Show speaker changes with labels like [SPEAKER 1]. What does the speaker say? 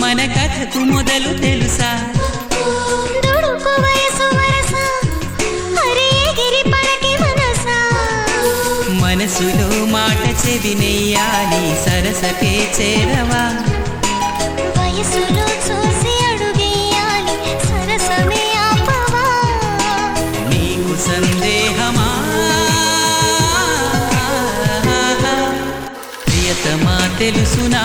[SPEAKER 1] మన కథకు మొదలు తెలుసా? మనసులో మాట చెవినెయ్యాలి సరసకే చేరవా?
[SPEAKER 2] వయసులో చూసి అడుగేయాలి సరసమే ఆపవా?
[SPEAKER 1] నీకు సందేహమా? ప్రియతమా తెలుసునా?